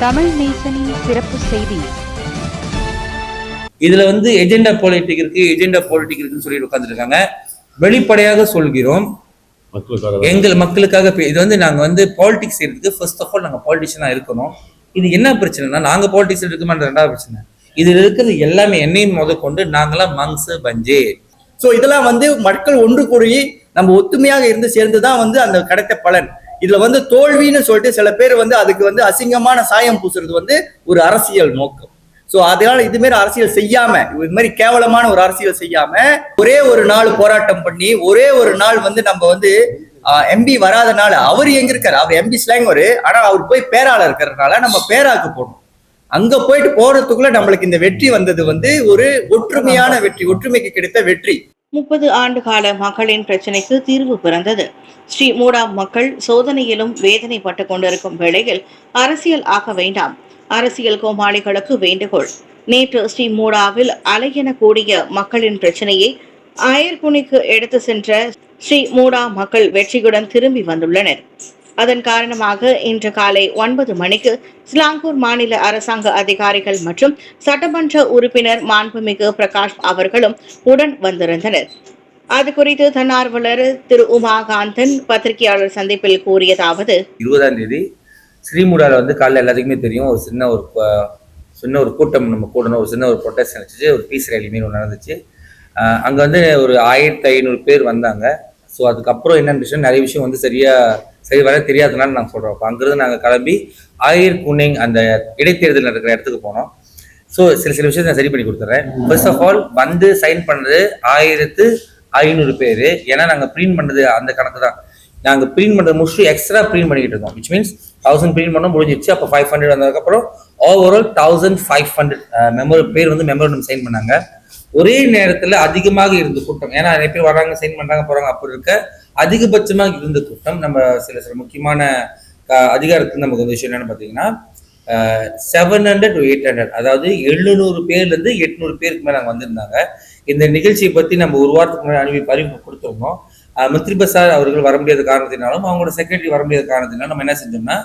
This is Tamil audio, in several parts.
தமிழ் நேசனின் சிறப்பு செய்தி. இதுல வந்து எஜெண்டா பாலிட்டிக் இருக்கு எஜெண்டா பாலிட்டிக் இருக்குன்னு சொல்லி உட்காந்துருக்காங்க வெளிப்படையாக சொல்கிறோம். எங்கள் மக்களுக்காக பே- இது வந்து நாங்க வந்து பாலிடிக்ஸ் செய்யறதுக்கு ஃபர்ஸ்ட் ஆஃப் ஆல் நாங்க பாலிட்டிஷனா இருக்கணும். இது என்ன பிரச்சனைனா நாங்க பாலிடிக்ஸ் இருக்குமான்ற ரெண்டாவது பிரச்சனை. இதுல இருக்கிறது எல்லாமே என்னையும் முத கொண்டு நாங்களாம் மங்ஸ் பஞ்சே. சோ இதெல்லாம் வந்து மக்கள் ஒன்று கூடி நம்ம ஒத்துமையாக இருந்து சேர்ந்து தான் வந்து அந்த கிடைத்த பலன். இதுல வந்து தோல்வின்னு சொல்லிட்டு சில பேர் வந்து அதுக்கு வந்து அசிங்கமான சாயம் பூசுறது வந்து ஒரு அரசியல் நோக்கம். சோ அதனால இது மாதிரி அரசியல் செய்யாம இது மாதிரி கேவலமான ஒரு அரசியல் செய்யாம ஒரே ஒரு நாள் போராட்டம் பண்ணி ஒரே ஒரு நாள் வந்து நம்ம வந்து எம்பி வராதனால அவர் எங்க இருக்காரு? அவர் எம்பி ஸ்லாங் ஒரு ஆனா அவர் போய் பேரால இருக்கிறதுனால நம்ம பேராக்கு போடணும். அங்க போயிட்டு போறதுக்குள்ள நம்மளுக்கு இந்த வெற்றி வந்தது வந்து ஒரு ஒற்றுமையான வெற்றி ஒற்றுமைக்கு கிடைத்த வெற்றி. முப்பது ஆண்டு கால மக்களின் பிரச்சினைக்கு தீர்வு பிறந்தது. ஸ்ரீ மூடா மக்கள் சோதனையிலும் வேதனைப்பட்டு கொண்டிருக்கும் வேளையில் அரசியல் ஆக வேண்டாம். அரசியல் கோமாளிகளுக்கு வேண்டுகோள். நேற்று ஸ்ரீ மூடாவில் அலையென கூடிய மக்களின் பிரச்சனையை அயர்குனிக்கு எடுத்து சென்ற ஸ்ரீ மூடா மக்கள் வெற்றியுடன் திரும்பி வந்துள்ளனர். அதன் காரணமாக இன்று காலை ஒன்பது மணிக்கு ஸ்லாங்கூர் மாநில அரசாங்க அதிகாரிகள் மற்றும் சட்டமன்ற உறுப்பினர் மாண்புமிகு பிரகாஷ் அவர்களும் உடன் வந்திருந்தனர். அது குறித்து தன்னார்வலர் திரு உமாகாந்தன் பத்திரிகையாளர் சந்திப்பில் கூறியதாவது இருபதாம் தேதி ஸ்ரீமுடால வந்து காலையில் எல்லாத்துக்குமே தெரியும் ஒரு சின்ன ஒரு சின்ன ஒரு கூட்டம் நம்ம கூடணும் ஒரு சின்ன ஒரு ப்ரொட்டஸ்ட் நடந்துச்சு ஒரு பீஸ் ரேலி மீன் ஒன்று நடந்துச்சு. அங்கே வந்து ஒரு ஆயிரத்தி ஐநூறு பேர் வந்தாங்க. ஸோ அதுக்கப்புறம் என்னென்ன விஷயம் நிறைய விஷயம் வந்து சரியா சரி வர தெரியாதனால நாங்கள் சொல்கிறோம் அப்போ அங்கேருந்து நாங்கள் கிளம்பி ஆயிர் குன்னிங் அந்த இடைத்தேர்தல் நடக்கிற இடத்துக்கு போனோம். ஸோ சில சில விஷயத்தை நான் சரி பண்ணி கொடுத்துட்றேன் ஃபர்ஸ்ட் ஆஃப் ஆல் வந்து சைன் பண்ணது ஆயிரத்து ஐநூறு பேர். ஏன்னா நாங்கள் பிரிண்ட் பண்ணது அந்த கணக்கு தான். நாங்கள் பிரிண்ட் பண்ணுறது முடிச்சு எக்ஸ்ட்ரா பிரிண்ட் பண்ணிக்கிட்டு இருக்கோம் விச் மீன்ஸ் தௌசண்ட் பிரிண்ட் பண்ண முடிஞ்சிருச்சு. அப்போ ஃபைவ் ஹண்ட்ரட் வந்ததுக்கப்புறம் overall thousand five hundred memo பேர் வந்து மெமோரண்டம் சைன் பண்ணாங்க. ஒரே நேரத்தில் அதிகமாக இருந்த கூட்டம். ஏன்னா நிறைய பேர் வராங்க சைன் பண்றாங்க போறாங்க அப்படி இருக்க அதிகபட்சமாக இருந்த கூட்டம் நம்ம சில சில முக்கியமான அதிகாரத்துக்கு நமக்கு வந்து விஷயம் என்னன்னு பார்த்தீங்கன்னா செவன் ஹண்ட்ரட் எயிட் ஹண்ட்ரட் அதாவது எழுநூறு பேர்லேருந்து எட்நூறு பேருக்கு மேலே நாங்கள் வந்திருந்தாங்க. இந்த நிகழ்ச்சியை பற்றி நம்ம ஒரு வாரத்துக்கு முன்னாடி அனுப்பி அறிவிப்பு கொடுத்துருந்தோம். அஹ், மந்திரி பசார் அவர்கள் வர முடியாத காரணத்தினாலும் அவங்களோட செக்ரட்டரி வர முடியாத காரணத்தினாலும் நம்ம என்ன செஞ்சோம்னா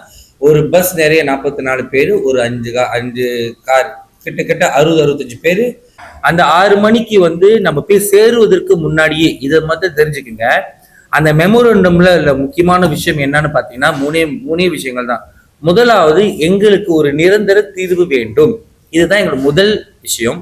ஒரு பஸ் நிறைய நாற்பத்தி நாலு பேர் ஒரு அஞ்சு கா அஞ்சு கார் கிட்டத்தட்ட அறுபது அறுபத்தஞ்சு பேர் அந்த ஆறு மணிக்கு வந்து நம்ம போய் சேருவதற்கு முன்னாடியே இதை மட்டும் தெரிஞ்சுக்குங்க. அந்த மெமோரண்டம்ல உள்ள முக்கியமான விஷயம் என்னன்னு பார்த்தீங்கன்னா மூணே மூணே விஷயங்கள் தான். முதலாவது எங்களுக்கு ஒரு நிரந்தர தீர்வு வேண்டும். இதுதான் எங்களோட முதல் விஷயம்.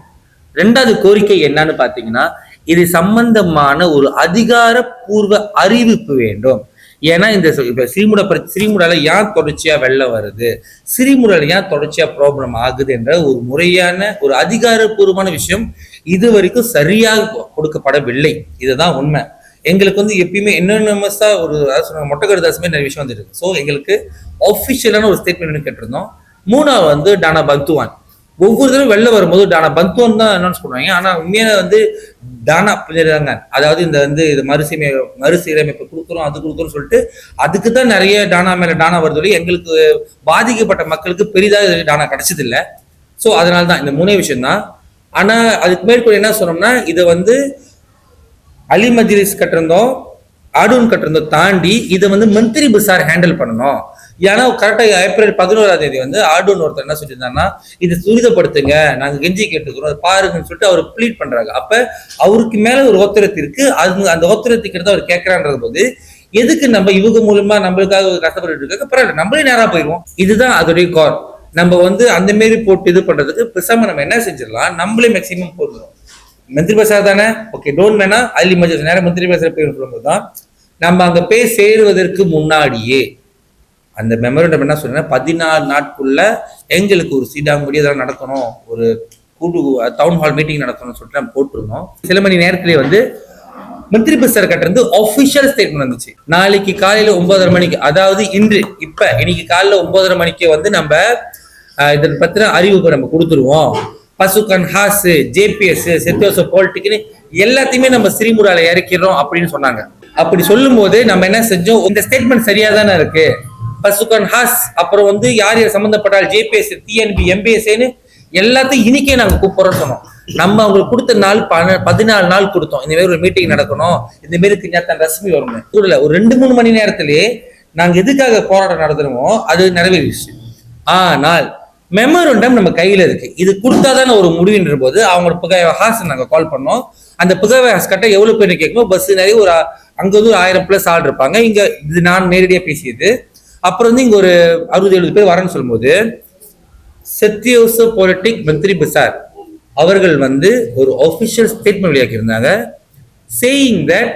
ரெண்டாவது கோரிக்கை என்னன்னு பார்த்தீங்கன்னா இது சம்பந்தமான ஒரு அதிகாரப்பூர்வ அறிவிப்பு வேண்டும். ஏன்னா இந்த இப்போ சிறுமுட ஸ்ரீமுட பிர- ஸ்ரீமுடால ஏன் தொடர்ச்சியாக வெள்ளம் வருது? ஸ்ரீமுடால ஏன் தொடர்ச்சியாக ப்ராப்ளம் ஆகுது என்ற ஒரு முறையான ஒரு அதிகாரப்பூர்வமான விஷயம் இது வரைக்கும் சரியாக கொடுக்கப்படவில்லை. இதுதான் உண்மை. எங்களுக்கு வந்து எப்பயுமே என்னென்னமஸா ஒரு சொன்னாங்க மொட்டை கருதாசுமே நிறைய விஷயம் வந்துருக்கு. ஸோ எங்களுக்கு ஆஃபிஷியலான ஒரு ஸ்டேட்மெண்ட் கேட்டிருந்தோம். மூணாவது வந்து டானா பக்துவான். ஒவ்வொரு தடவை வெளில வரும்போது டானா பந்தோன் தான் அனௌன்ஸ் பண்ணுவாங்க. ஆனா உண்மையான வந்து டானா பண்ணிடுறாங்க. அதாவது இந்த வந்து இது மறுசீமை மறுசீரமைப்பு கொடுக்குறோம் அது கொடுக்குறோம் சொல்லிட்டு அதுக்கு தான் நிறைய டானா மேல டானா வருது ஒழிய எங்களுக்கு பாதிக்கப்பட்ட மக்களுக்கு பெரிதாக டானா கிடைச்சது இல்லை ஸோ அதனால தான் இந்த மூணே விஷயம் தான் ஆனா அதுக்கு மேற்கொண்டு என்ன சொன்னோம்னா இதை வந்து அலி மஜ்லிஸ் கட்டிருந்தோம் ஆடூன் கட்டிருந்தோம் தாண்டி இதை வந்து மந்திரி பசார் ஹேண்டில் பண்ணணும். ஏன்னா கரெக்டாக ஏப்ரல் பதினோராம் தேதி வந்து ஆடுன்னு ஒருத்தர் என்ன சொல்லியிருந்தாங்கன்னா இதை துரிதப்படுத்துங்க நாங்கள் கெஞ்சி கேட்டுக்கிறோம் அதை பாருங்கன்னு சொல்லிட்டு அவர் ப்ளீட் பண்ணுறாங்க அப்போ அவருக்கு மேலே ஒரு ஓத்திரத்து இருக்கு அது அந்த ஓத்திரத்துக்கு தான் அவர் கேட்குறான்றது போது எதுக்கு நம்ம இவங்க மூலமா நம்மளுக்காக கஷ்டப்பட்டு இருக்காங்க? பரவாயில்ல நம்மளே நேராக போயிடுவோம் இதுதான் அதோடைய கார் நம்ம வந்து அந்த மாரி போட்டு இது பண்றதுக்கு பேசாம நம்ம என்ன செஞ்சிடலாம்? நம்மளே மேக்சிமம் போடுறோம் மந்திரி பசார் தானே? ஓகே டோன் வேணா அலி மஜர் நேரம் மந்திரி பசார் போயிருக்கிறவங்க தான் நம்ம அங்க போய் சேருவதற்கு முன்னாடியே அந்த மெமரண்டம் என்ன சொன்னா பதினாலு நாட்குள்ள எங்களுக்கு ஒரு சீடாங்குடி இதெல்லாம் நடக்கணும் ஒரு கூடு டவுன் ஹால் மீட்டிங் நடத்தணும்னு சொல்லிட்டு நம்ம போட்டிருந்தோம். சில மணி நேரத்திலே வந்து மந்திரி பசார் கட்டிருந்து ஒபிஷியல் ஸ்டேட்மெண்ட் வந்துச்சு. நாளைக்கு காலையில ஒன்பதரை மணிக்கு அதாவது இன்று இப்ப இன்னைக்கு காலையில ஒன்பதரை மணிக்கு வந்து நம்ம இதை பத்தின அறிவிப்பு நம்ம கொடுத்துருவோம். பசுகன் ஹாஸ் ஜேபிஎஸ் செத்தோச போல்ட்டுக்குன்னு எல்லாத்தையுமே நம்ம ஸ்ரீமுடால இறக்கிறோம் அப்படின்னு சொன்னாங்க. அப்படி சொல்லும் போது நம்ம என்ன செஞ்சோம்? இந்த ஸ்டேட்மெண்ட் சரியா தானே இருக்கு? பசுகன் ஹாஸ் அப்புறம் வந்து யார் யார் சம்மந்தப்பட்டால் ஜேபிஎஸ் டிஎன்பி எம்பிஎஸ்ஏன்னு எல்லாத்தையும் இன்னைக்கே நாங்கள் கூப்பிடுறோம் சொன்னோம். நம்ம அவங்களுக்கு கொடுத்த நாள் பன- பதினாலு நாள் கொடுத்தோம். இந்த மாதிரி ஒரு மீட்டிங் நடக்கணும். இந்த மாதிரி கிஞ்சாத்தான் ரஷ்மி வரணும் கூடல ஒரு ரெண்டு மூணு மணி நேரத்திலே நாங்கள் எதுக்காக போராட்டம் நடத்துறோமோ அது நிறைவேறிடுச்சு. ஆனால் மெமரண்டம் நம்ம கையில இருக்கு. இது கொடுத்தாதான ஒரு முடிவுன்ற போது அவங்க புகை ஹாஸ் நாங்க கால் பண்ணோம். அந்த புகவை ஹாஸ் கட்ட எவ்வளவு பேர் கேட்கணும்? பஸ் நிறைய ஒரு அங்கே அங்க வந்து ஒரு ஆயிரம் பிளஸ் ஆள் இருப்பாங்க. இங்க இது நான் நேரடியா பேசியது. அப்புறம் வந்து இங்க ஒரு அறுபது எழுபது பேர் வரேன்னு சொல்லும்போது செத்தியோச பொலிட்டிக் மந்திரி பிசார் அவர்கள் வந்து ஒரு ஒபிஷியல் ஸ்டேட்மெண்ட் வெளியாக்கி இருந்தாங்க சேயிங் தட்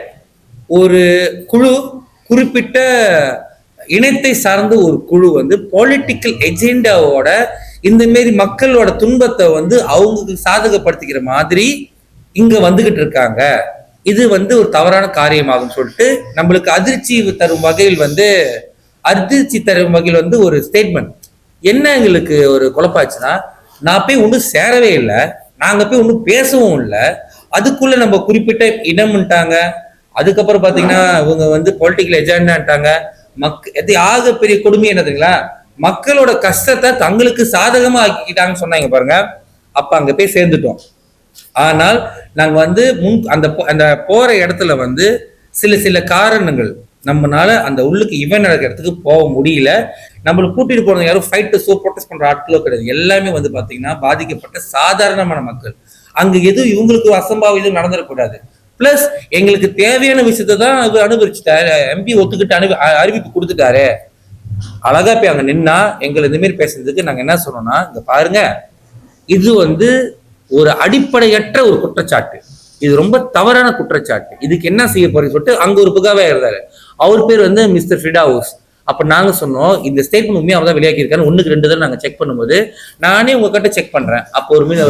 ஒரு குழு குறிப்பிட்ட இனத்தை சார்ந்த ஒரு குழு வந்து பொலிட்டிக்கல் எஜெண்டாவோட இந்த மாரி மக்களோட துன்பத்தை வந்து அவங்களுக்கு சாதகப்படுத்திக்கிற மாதிரி இங்க வந்துகிட்டு இருக்காங்க. இது வந்து ஒரு தவறான காரியமாகும் சொல்லிட்டு நம்மளுக்கு அதிர்ச்சி தரும் வகையில் வந்து அதிர்ச்சி தரும் வகையில் வந்து ஒரு ஸ்டேட்மெண்ட் என்ன எங்களுக்கு ஒரு குழப்பாச்சுன்னா நான் போய் ஒன்றும் சேரவே இல்லை. நாங்கள் போய் ஒன்றும் பேசவும் இல்லை. அதுக்குள்ள நம்ம குறிப்பிட்ட இனம்ட்டாங்க அதுக்கப்புறம் பார்த்தீங்கன்னா இவங்க வந்து பொலிட்டிக்கல் எஜெண்டான்ட்டாங்க மக் எது ஆக பெரிய கொடுமை என்னதுங்களா மக்களோட கஷ்டத்தை தங்களுக்கு சாதகமா ஆக்கிக்கிட்டாங்கன்னு சொன்னாங்க பாருங்க. அப்ப அங்க போய் சேர்ந்துட்டோம். ஆனால் நாங்க வந்து முன் அந்த அந்த போற இடத்துல வந்து சில சில காரணங்கள். நம்மனால அந்த உள்ளுக்கு இவன் நடக்கிற இடத்துக்கு போக முடியல. நம்மள கூட்டிட்டு போனது யாரும் ஃபைட்டு சோ ப்ரொட்டஸ்ட் பண்ற ஆட்களோ கிடையாது. எல்லாமே வந்து பாத்தீங்கன்னா பாதிக்கப்பட்ட சாதாரணமான மக்கள். அங்க எதுவும் இவங்களுக்கு அசம்பாவிதம் நடந்துடக்கூடாது. பிளஸ் எங்களுக்கு தேவையான விஷயத்தை தான் அவர் அனுபவிச்சுட்டாரு. எம்பி ஒத்துக்கிட்டு அனு அறிவிப்பு கொடுத்துட்டாரு. அழகா போய் அங்க நின்னா எங்களை இந்த மாதிரி பேசுறதுக்கு நாங்க என்ன சொன்னோம்னா இங்க பாருங்க. இது வந்து ஒரு அடிப்படையற்ற ஒரு குற்றச்சாட்டு. இது ரொம்ப தவறான குற்றச்சாட்டு. இதுக்கு என்ன செய்ய போறீங்கன்னு சொல்லிட்டு அங்க ஒரு புகாவே இருந்தாரு அவர் பேர் வந்து மிஸ்டர் ஃபிடாவுஸ். அப்போ நாங்கள் சொன்னோம் இந்த ஸ்டேட்மெண்ட் உண்மையாக அவர் தான் வெளியாக்கி இருக்காரு ரெண்டு தடவை நாங்கள் செக் பண்ணும்போது நானே உங்ககிட்ட செக் பண்ணுறேன் அப்போ ஒரு மீன்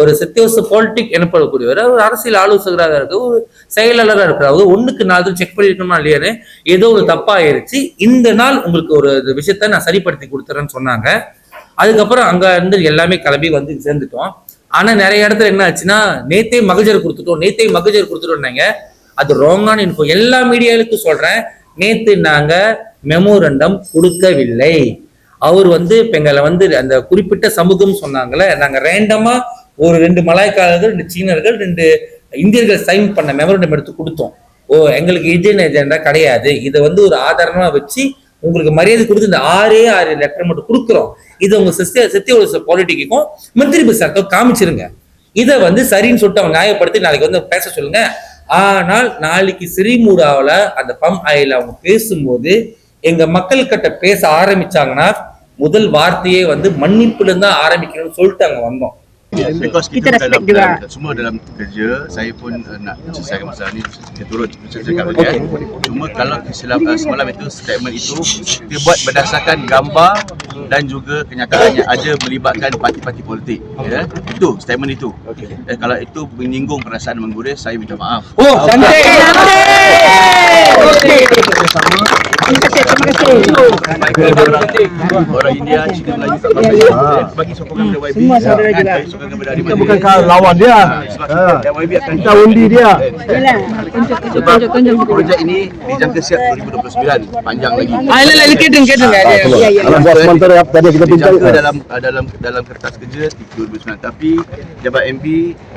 ஒரு சத்தியோச பாலிட்டிக் எனப்படக்கூடியவர். ஒரு அரசியல் ஆலோசகராக இருக்க ஒரு செயலாளராக இருக்கிறார் ஒன்றுக்கு நாலு தடவை செக் பண்ணியிருக்கணுமா இல்லையான்னு ஏதோ ஒரு தப்பாயிருச்சு. இந்த நாள் உங்களுக்கு ஒரு விஷயத்த நான் சரிப்படுத்தி கொடுத்துறேன்னு சொன்னாங்க. அதுக்கப்புறம் அங்கே இருந்து எல்லாமே கிளம்பி வந்து சேர்ந்துட்டோம். ஆனால் நிறைய இடத்துல என்ன ஆச்சுன்னா நேத்தே மகஜர் கொடுத்துட்டோம் நேத்தே மகஜர் கொடுத்துட்டோம்னாங்க. அது ராங்கான இன்ஃபோ எல்லா மீடியாவுக்கும் சொல்றேன். நேத்து நாங்க மெமோரண்டம் கொடுக்கவில்லை. அவர் வந்து இப்ப எங்களை வந்து அந்த குறிப்பிட்ட சமூகம் சொன்னாங்கல்ல நாங்க ரேண்டமா ஒரு ரெண்டு மலாய்க்காரர்கள் ரெண்டு சீனர்கள் ரெண்டு இந்தியர்கள் சைன் பண்ண மெமோரண்டம் எடுத்து கொடுத்தோம். ஓ எங்களுக்கு இந்தியன் ஏஜெண்டா கிடையாது. இதை வந்து ஒரு ஆதாரமா வச்சு உங்களுக்கு மரியாதை கொடுத்து இந்த ஆறே ஆறு லெட்டர் மட்டும் கொடுக்குறோம். இதை உங்க சத்திய சத்தியோட பாலிட்டிக்கும் மந்திரி பசார்க்கும் காமிச்சிருங்க. இதை வந்து சரின்னு சொல்லிட்டு அவங்க நியாயப்படுத்தி நாளைக்கு வந்து பேச சொல்லுங்க. ஆனால் நாளைக்கு சிறிமூடாவுல அந்த பம் ஆயில் அவங்க பேசும்போது எங்க மக்கள் கிட்ட பேச ஆரம்பிச்சாங்கன்னா முதல் வார்த்தையே வந்து மன்னிப்புலேருந்து தான் ஆரம்பிக்கணும்னு சொல்லிட்டு அங்க வந்தோம். Because kita, Kita dalam, juga. dalam, semua dalam kerja saya pun uh, nak selesaikan masalah ni kita turut cakap okay. kan. Cuma kalau kesilap, uh, semalam itu statement itu kita buat berdasarkan gambar dan juga kenyataan yang ada melibatkan parti-parti politik. Ya. Itu statement itu. Okay. Eh, kalau itu menyinggung perasaan mengguris saya minta maaf. Oh, cantik. Orang India, Cina, Melayu tak apa. Bagi sokongan kepada YB. Semua saudara juga. Bagi sokongan kepada Adi Kita bukan lawan dia. Sebab Ha. kita, YB akan Kita undi dia. Sebab projek ini dijangka siap 2029 panjang lagi. Alam buat sementara tadi kita bincang. Dijangka dalam dalam dalam kertas kerja 2029 tapi jabat MB,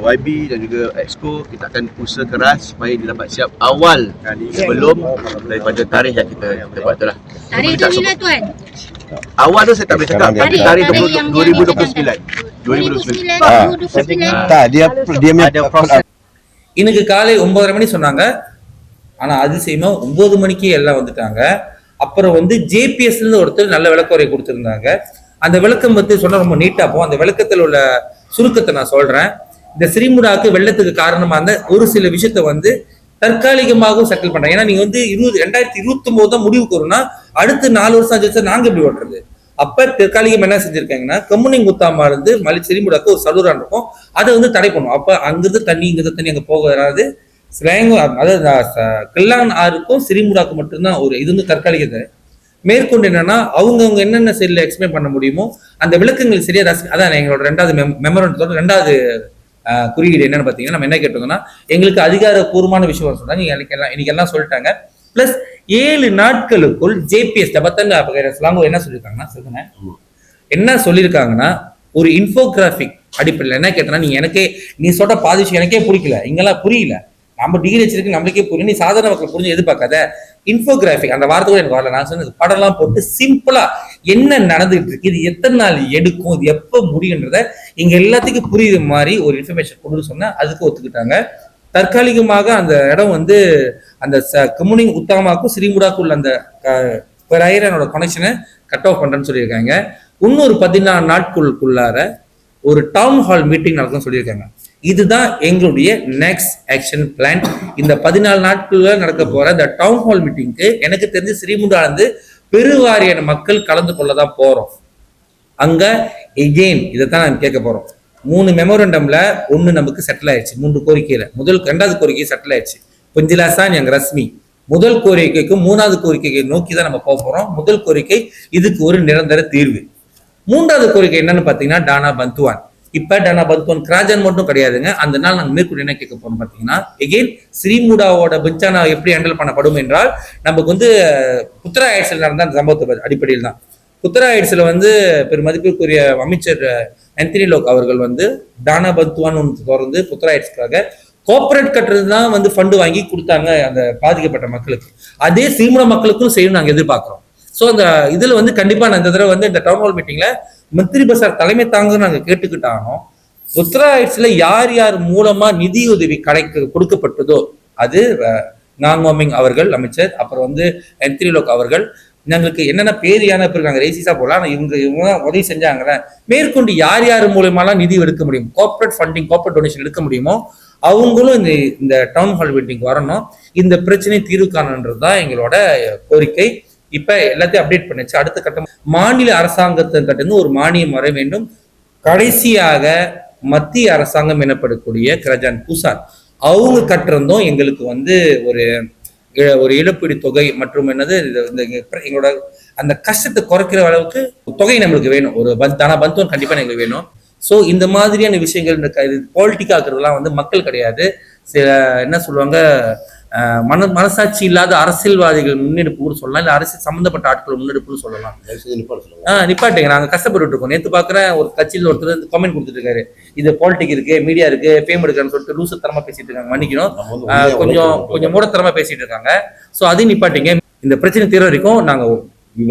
YB dan juga Exco kita akan usaha keras supaya dia dapat siap awal sebelum daripada tarikh yang kita kita buat tu lah. Tarikh tu bila tuan? Awal tu saya tak boleh cakap tapi Tarikh- tarikh tarikh yang- 2029. 2029. 2029, Ah. 2029. Tak, dia dia Ada proses இன்னைக்கு காலை ஒன்பதரை மணி சொன்னாங்க ஆனா அதிசயமா ஒன்பது மணிக்கே எல்லாம் வந்துட்டாங்க அப்புறம் வந்து ஜேபிஎஸ்ல இருந்து ஒருத்தர் நல்ல விளக்குறை கொடுத்திருந்தாங்க அந்த விளக்கம் பத்தி சொன்னா ரொம்ப நீட்டா போகும் அந்த விளக்கத்தில் உள்ள சுருக்கத்தை நான் சொல்றேன் இந்த ஸ்ரீமுடாக்கு வெள்ளத்துக்கு காரணமா இருந்த ஒரு சில விஷயத்த வந்து தற்காலிகமாகவும் செட்டில் பண்றாங்க. ஏன்னா நீங்க வந்து இருபது ரெண்டாயிரத்தி இருபத்தி ஒன்பது தான் முடிவுக்கு வரும்னா அடுத்து நாலு வருஷம் அஞ்சு வருஷம் நாங்க எப்படி ஓட்டுறது அப்ப தற்காலிகம் என்ன செஞ்சிருக்காங்கன்னா கம்முனி முத்தாமா இருந்து மலி சிறிமுடாக்கு ஒரு சலுரான் இருக்கும். அதை வந்து தடை பண்ணும். அப்ப அங்கிருந்து தண்ணி இங்கிருந்து தண்ணி அங்க போக வராது. அதாவது நான் கில்லான் ஆறுக்கும் சிறிமுடாக்கு மட்டும்தான் ஒரு இது வந்து தற்காலிக மேற்கொண்டு என்னன்னா அவங்கவுங்க என்னென்ன சைடில் எக்ஸ்பிளைன் பண்ண முடியுமோ அந்த விளக்கங்கள் சரியா ரசி அதான் எங்களோட ரெண்டாவது மெமரண்டத்தோட ரெண்டாவது குறியீடு என்னன்னு பார்த்தீங்கன்னா நம்ம என்ன கேட்டோம்னா எங்களுக்கு அதிகாரப்பூர்வமான விஷயம் சொன்னாங்க இன்னைக்கு எல்லாம் இன்னைக்கு எல்லாம் சொல்லிட்டாங்க. பிளஸ் ஏழு நாட்களுக்குள் ஜேபிஎஸ் ஜபத்தங்க ஸ்லாங்கோ என்ன சொல்லியிருக்காங்கன்னா சொல்லுங்க. என்ன சொல்லியிருக்காங்கன்னா ஒரு இன்ஃபோகிராஃபிக் அடிப்படையில் என்ன கேட்டனா நீ எனக்கே நீ சொல்ற பாதி விஷயம் எனக்கே பிடிக்கல இங்கெல்லாம் புரியல. நம்ம டிகிரி வச்சிருக்கு நம்மளுக்கே புரியல நீ சாதாரண மக்கள் புரிஞ்சு எதிர்பார்க்காத இன்ஃபோகிராஃபிக் அந்த வார்த்தை கூட எனக்கு வரல. நான் சொன்னது படம்லாம் போட்டு சிம்பிளா என்ன நடந்துகிட்டு இருக்கு இது எத்தனை நாள் எடுக்கும் இது எப்போ முடியுன்றத இங்க எல்லாத்துக்கும் புரியுற மாதிரி ஒரு இன்ஃபர்மேஷன் கொண்டு சொன்னா அதுக்கு ஒத்துக்கிட்டாங்க. தற்காலிகமாக அந்த இடம் வந்து அந்த கம்யூனிங் உத்தாமாக்கும் ஸ்ரீமுடாக்கும் உள்ள அந்த பெரையரனோட கனெக்ஷனை கட் ஆஃப் பண்றேன்னு சொல்லியிருக்காங்க. இன்னொரு பதினாலு நாட்களுக்குள்ளார ஒரு டவுன் ஹால் மீட்டிங் நடக்கும் சொல்லியிருக்காங்க. இதுதான் எங்களுடைய நெக்ஸ்ட் ஆக்ஷன் பிளான் இந்த பதினாலு நாட்கள்ல நடக்க போற இந்த டவுன் ஹால் மீட்டிங்க்கு எனக்கு தெரிஞ்சு ஸ்ரீமுண்டானது பெருவாரியான மக்கள் கலந்து கொள்ள தான் போறோம். அங்க எகெயின் இதைத்தான் நான் கேட்க போறோம். மூணு மெமோரண்டம்ல ஒண்ணு நமக்கு செட்டில் ஆயிடுச்சு மூன்று கோரிக்கையில. முதல் ரெண்டாவது கோரிக்கை செட்டில் ஆயிடுச்சு. புஞ்சிலாசான் எங்க ரஸ்மி முதல் கோரிக்கைக்கும் மூணாவது கோரிக்கையை நோக்கி தான் நம்ம போக போறோம். முதல் கோரிக்கை இதுக்கு ஒரு நிரந்தர தீர்வு. மூன்றாவது கோரிக்கை என்னன்னு பாத்தீங்கன்னா டானா பந்துவான். இப்போ டானா பந்துவான் கிராஜன் மட்டும் கிடையாதுங்க. அந்த நாள் நாங்கள் மேற்கொண்டு என்ன கேட்க போறோம் பார்த்தீங்கன்னா எகெயின் ஸ்ரீமுடாவோட பெஞ்சானா எப்படி ஹேண்டில் பண்ணப்படும் என்றால் நமக்கு வந்து புத்திரா ஆயிட்ஸில் நடந்த அந்த சம்பவத்தை அடிப்படையில் தான். புத்திரா ஆயிட்ஸில் வந்து பெருமதிப்பிற்குரிய அமைச்சர் ஆந்தனி லோக் அவர்கள் வந்து டானா பத்வான் ஒன்று தொடர்ந்து புத்திரா ஆயிட்ஸ்க்காக கோஆபரேட் கட்டுறது தான் வந்து ஃபண்டு வாங்கி கொடுத்தாங்க அந்த பாதிக்கப்பட்ட மக்களுக்கு. அதே சீமுட மக்களுக்கும் செய்யணும் நாங்கள் எதிர்பார்க்குறோம். ஸோ அந்த இதில் வந்து கண்டிப்பாக நான் இந்த தடவை வந்து இந்த டவுன் ஹால் மீட்டிங்கில் மந்திரி பசார் தலைமை தாங்க நாங்க கேட்டுக்கிட்டாலும் உத்தராயிட்ஸ்ல யார் யார் மூலமா நிதி உதவி கிடைக்க கொடுக்கப்பட்டதோ அது நாங்கோமிங் அவர்கள் அமைச்சர் அப்புறம் வந்து என்த்ரிலோக் அவர்கள் எங்களுக்கு என்னென்ன பேர் யானை இருக்காங்க ரேசிஸா போலாம் ஆனா இவங்க இவங்க உதவி செஞ்சாங்கல்ல மேற்கொண்டு யார் யார் மூலமாலாம் நிதி எடுக்க முடியும் கார்பரேட் ஃபண்டிங் கார்பரேட் டொனேஷன் எடுக்க முடியுமோ அவங்களும் இந்த இந்த டவுன் ஹால் மீட்டிங் வரணும் இந்த பிரச்சனை தீர்வு காணன்றது தான் எங்களோட கோரிக்கை. இப்ப எல்லாத்தையும் அப்டேட் பண்ணிச்சு அடுத்த கட்டம் மாநில அரசாங்கத்தின் ஒரு மானியம் வர வேண்டும். கடைசியாக மத்திய அரசாங்கம் எனப்படக்கூடிய கிரஜான் பூசார் அவங்க கட்டிருந்தோம். எங்களுக்கு வந்து ஒரு ஒரு இழப்பீடு தொகை மற்றும் என்னது இந்த எங்களோட அந்த கஷ்டத்தை குறைக்கிற அளவுக்கு தொகை நம்மளுக்கு வேணும். ஒரு பந்த் ஆனால் பந்துவம் கண்டிப்பா எங்களுக்கு வேணும். ஸோ இந்த மாதிரியான விஷயங்கள் இந்த பாலிட்டிக்காக்குறதுலாம் இது வந்து மக்கள் கிடையாது. சில என்ன சொல்லுவாங்க மன மனசாட்சி இல்லாத அரசியல்வாதிகள் முன்னெடுப்பு கூட சொல்லலாம். இல்ல அரசியல் சம்பந்தப்பட்ட ஆட்கள் முன்னெடுப்புன்னு சொல்லலாம். ஆஹ் நிப்பாட்டுங்க. நாங்க கஷ்டப்பட்டு இருக்கோம். நேத்து பாக்குறேன் ஒரு கட்சியில் ஒருத்தர் கமெண்ட் கொடுத்துட்டு இருக்காரு இது பாலிடிக் இருக்கு மீடியா இருக்கு பேம் எடுக்கிறன்னு சொல்லிட்டு லூசு தரமா பேசிட்டு இருக்காங்க. மன்னிக்கணும். கொஞ்சம் கொஞ்சம் மூடத்தரமா பேசிட்டு இருக்காங்க. சோ அதையும் நிப்பாட்டிங்க. இந்த பிரச்சனை தீர வரைக்கும் நாங்க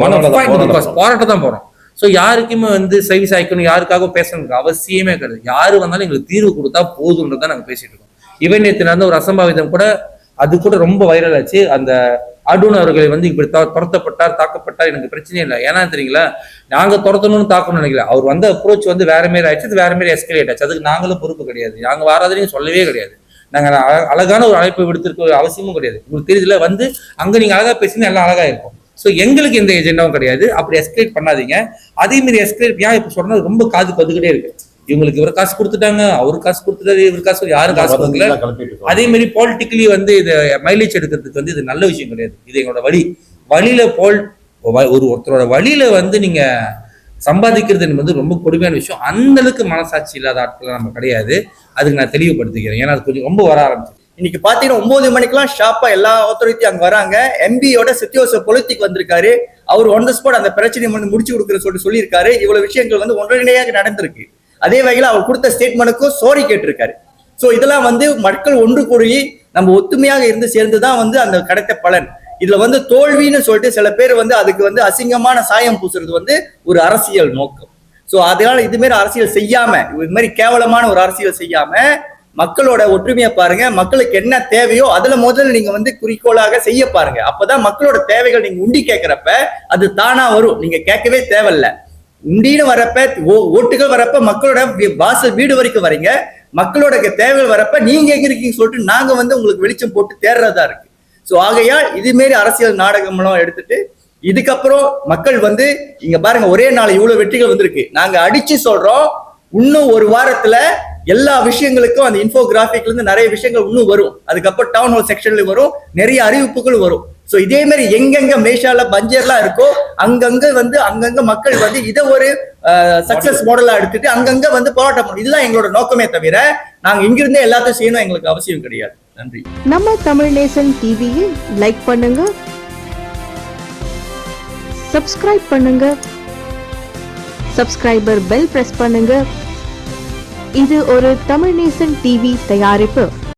one of fight to the cause. போராட்ட தான் போறோம். சோ யாருக்குமே வந்து சர்வீஸ் ஆயிக்கணும் யாருக்காகவும் பேசணுக்கு அவசியமே கிடையாது. யாரு வந்தாலும் எங்களுக்கு தீர்வு கொடுத்தா போதுன்றதான் நாங்க பேசிட்டு இருக்கோம். இவன் நேற்று நடந்த ஒரு அசம்பாவிதம் கூட அது கூட ரொம்ப வைரல் ஆச்சு. அந்த அர்ஜுன் அவர்களை வந்து இப்படி துரத்தப்பட்டார் தாக்கப்பட்டார் எனக்கு பிரச்சனை இல்லை. ஏன்னா தெரியுங்களா? நாங்க துரத்தணும்னு தாக்கணும்னு நினைக்கல. அவர் வந்த அப்ரோச் வந்து வேற மாரி ஆயிடுச்சு. அது வேற மாரி எஸ்கலேட் ஆச்சு. அதுக்கு நாங்களும் பொறுப்பு கிடையாது. நாங்க வாராதுன்னு சொல்லவே கிடையாது. நாங்க அழகான ஒரு அழைப்பு விடுத்திருக்க அவசியமும் கிடையாது. உங்களுக்கு தெரியுதுல வந்து அங்க நீங்க அழகா பேசினா எல்லாம் அழகா இருக்கும். ஸோ எங்களுக்கு எந்த எஜெண்டாவும் கிடையாது. அப்படி எஸ்கலேட் பண்ணாதீங்க. அதே மாதிரி எஸ்கலேட் ஏன் இப்ப சொன்னது ரொம்ப காது பதுக்கிட்டே இருக்கு. இவங்களுக்கு இவர் காசு கொடுத்துட்டாங்க அவரு காசு கொடுத்துட்டாரு இவர் காசு யாரும் காசு கொடுக்கல. அதே மாதிரி பாலிட்டிக்கலி வந்து இது மைலேஜ் எடுக்கிறதுக்கு வந்து இது நல்ல விஷயம் கிடையாது. இது எங்களோட வழி. வழியில போல் ஒரு ஒருத்தரோட வழியில வந்து நீங்க சம்பாதிக்கிறது என்பது ரொம்ப கொடுமையான விஷயம். அந்த அளவுக்கு மனசாட்சி இல்லாத ஆட்கள் நம்ம கிடையாது. அதுக்கு நான் தெளிவுபடுத்திக்கிறேன். ஏன்னா அது கொஞ்சம் ரொம்ப வர ஆரம்பிச்சு இன்னைக்கு பாத்தீங்கன்னா ஒன்பது மணிக்கெல்லாம் ஷாப்பா எல்லா ஆத்தோரிட்டியும் அங்க வராங்க. எம்பியோட சித்தியோச பொலித்திக் வந்திருக்காரு. அவர் ஒன் த ஸ்பாட் அந்த பிரச்சனையை வந்து முடிச்சு கொடுக்குற சொல்லிட்டு சொல்லியிருக்காரு. இவ்வளவு விஷயங்கள் வந்து ஒன்றிணையாக நடந்திருக்கு. அதே வகையில் அவர் கொடுத்த ஸ்டேட்மெண்ட்டுக்கும் சோரி கேட்டிருக்காரு. ஸோ இதெல்லாம் வந்து மக்கள் ஒன்று கூடி நம்ம ஒத்துமையாக இருந்து சேர்ந்து தான் வந்து அந்த கிடைத்த பலன். இதுல வந்து தோல்வின்னு சொல்லிட்டு சில பேர் வந்து அதுக்கு வந்து அசிங்கமான சாயம் பூசுறது வந்து ஒரு அரசியல் நோக்கம். ஸோ அதனால இது மாதிரி அரசியல் செய்யாம இது மாதிரி கேவலமான ஒரு அரசியல் செய்யாம மக்களோட ஒற்றுமையை பாருங்க. மக்களுக்கு என்ன தேவையோ அதுல முதல்ல நீங்க வந்து குறிக்கோளாக செய்ய பாருங்க. அப்பதான் மக்களோட தேவைகள் நீங்க உண்டி கேட்கிறப்ப அது தானா வரும். நீங்க கேட்கவே தேவையில்ல. உண்டின்னு வரப்ப ஓ- ஓட்டுகள் வரப்ப மக்களோட வாசல் வீடு வரைக்கும் வரீங்க. மக்களோட தேவைகள் வரப்ப நீங்க எங்க இருக்கீங்க சொல்லிட்டு நாங்க வந்து உங்களுக்கு வெளிச்சம் போட்டு தேடுறதா இருக்கு. ஸோ ஆகையால் இது மாரி அரசியல் நாடகம்லாம் எடுத்துட்டு இதுக்கப்புறம் மக்கள் வந்து இங்க பாருங்க ஒரே நாள் இவ்வளவு வெற்றிகள் வந்திருக்கு. நாங்க அடிச்சு சொல்றோம் இன்னும் ஒரு வாரத்துல எல்லா விஷயங்களுக்கும் அந்த இன்ஃபோகிராபிக்ல இருந்து நிறைய விஷயங்கள் இன்னும் வரும். அதுக்கப்புறம் டவுன் ஹால் செக்ஷன்ல வரும் நிறைய அறிவிப்புகள் வரும். சோ இதே மாதிரி எங்கெங்க மேஷால பஞ்சர்லாம் இருக்கோ அங்கங்க வந்து அங்கங்க மக்கள் வந்து இதை ஒரு சக்சஸ் மாடலா எடுத்துட்டு அங்கங்க வந்து போராட்டம் பண்ணணும். இதுதான் எங்களோட நோக்கமே தவிர நாங்க இங்கிருந்தே எல்லாத்தையும் செய்யணும் எங்களுக்கு அவசியம் கிடையாது. நன்றி. நம்ம தமிழ் நேசன் டிவியை லைக் பண்ணுங்க. சப்ஸ்கிரைப் பண்ணுங்க. சப்ஸ்கிரைபர் பெல் பிரஸ் பண்ணுங்க. இது ஒரு தமிழ் நேசன் டிவி தயாரிப்பு.